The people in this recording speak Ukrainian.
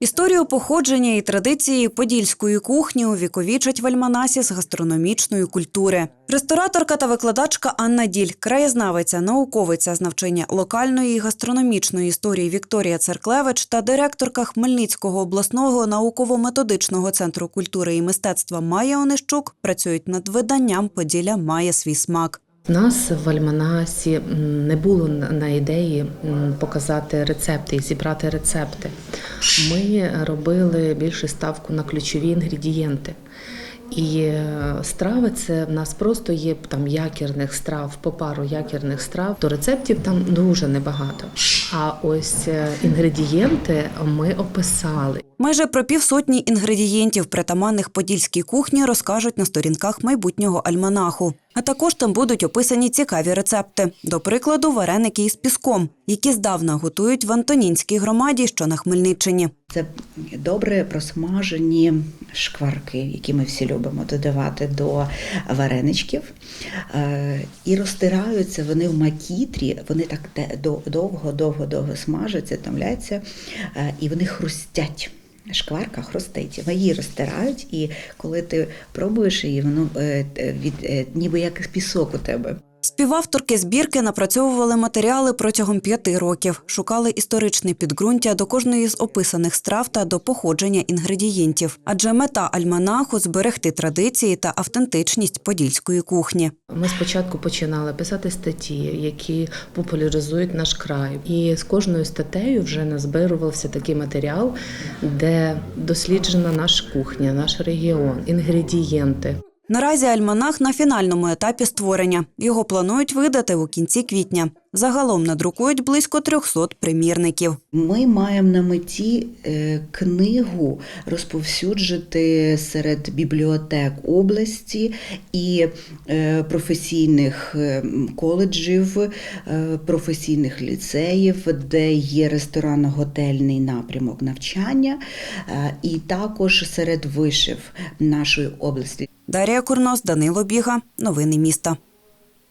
Історію походження і традиції подільської кухні увіковічать в альманасі з гастрономічної культури. Рестораторка та викладачка Анна Діль, краєзнавиця, науковиця з навчання локальної гастрономічної історії Вікторія Церклевич та директорка Хмельницького обласного науково-методичного центру культури і мистецтва Майя Онищук працюють над виданням Поділля має свій смак. Нас в Альманасі не було на на ідеї показати рецепти і зібрати рецепти. Ми робили більше ставку на ключові інгредієнти. І е, страви це в нас просто є там якірних страв, по пару якірних страв. То рецептів там дуже небагато. А ось е, інгредієнти ми описали. Майже про півсотні інгредієнтів, притаманних подільській кухні, розкажуть на сторінках майбутнього альманаху. А також там будуть описані цікаві рецепти. До прикладу, вареники із піском, які здавна готують в Антонінській громаді, що на Хмельниччині. Це добре просмажені шкварки, які ми всі любимо додавати до вареничків. Е, І розтираються вони в макітрі, вони так те- до- довго-довго-довго смажаться, томляться, е, і вони хрустять. Шкварка хрустить, її розтирають, і коли ти пробуєш її, воно е, від е, ніби як пісок у тебе. Співавторки збірки напрацьовували матеріали протягом п'яти років, шукали історичне підґрунтя до кожної з описаних страв та до походження інгредієнтів. Адже мета альманаху зберегти традиції та автентичність подільської кухні. Ми спочатку починали писати статті, які популяризують наш край. І з кожною статтею вже назбирувався такий матеріал, де досліджена наша кухня, наш регіон, інгредієнти. Наразі альманах на фінальному етапі створення. Його планують видати у кінці квітня. Загалом надрукують близько 300 примірників. Ми маємо на меті е, книгу розповсюджити серед бібліотек області і е, професійних е, коледжів, професійних ліцеїв, де є ресторанно-готельний напрямок навчання, і також серед вишив нашої області. Дарія Курнос, Данило Біга. Новини міста.